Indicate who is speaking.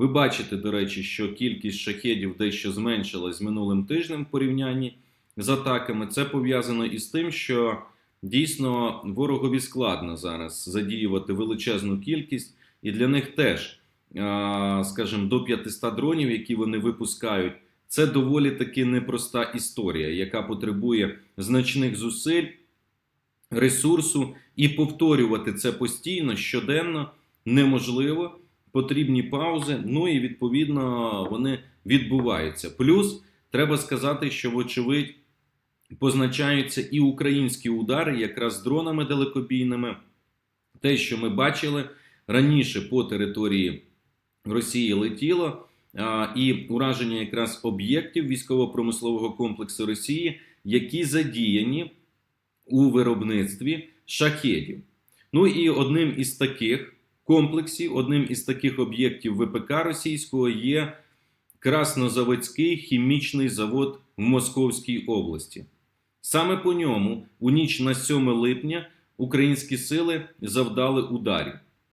Speaker 1: Ви бачите, до речі, що кількість шахедів дещо зменшилась з минулим тижнем в порівнянні з атаками. Це пов'язано із тим, що дійсно ворогові складно зараз задіювати величезну кількість, і для них теж, скажімо, до 500 дронів, які вони випускають, це доволі таки непроста історія, яка потребує значних зусиль, ресурсу, і повторювати це постійно, щоденно неможливо. Потрібні паузи, ну і відповідно вони відбуваються. Плюс треба сказати, що, вочевидь, позначаються і українські удари, якраз дронами далекобійними. Те, що ми бачили раніше по території Росії летіло, і ураження якраз об'єктів військово-промислового комплексу Росії, які задіяні у виробництві шахедів. Ну і одним із таких комплексів, одним із таких об'єктів ВПК російського є Краснозаводський хімічний завод в Московській області. Саме по ньому у ніч на 7 липня українські сили завдали ударів.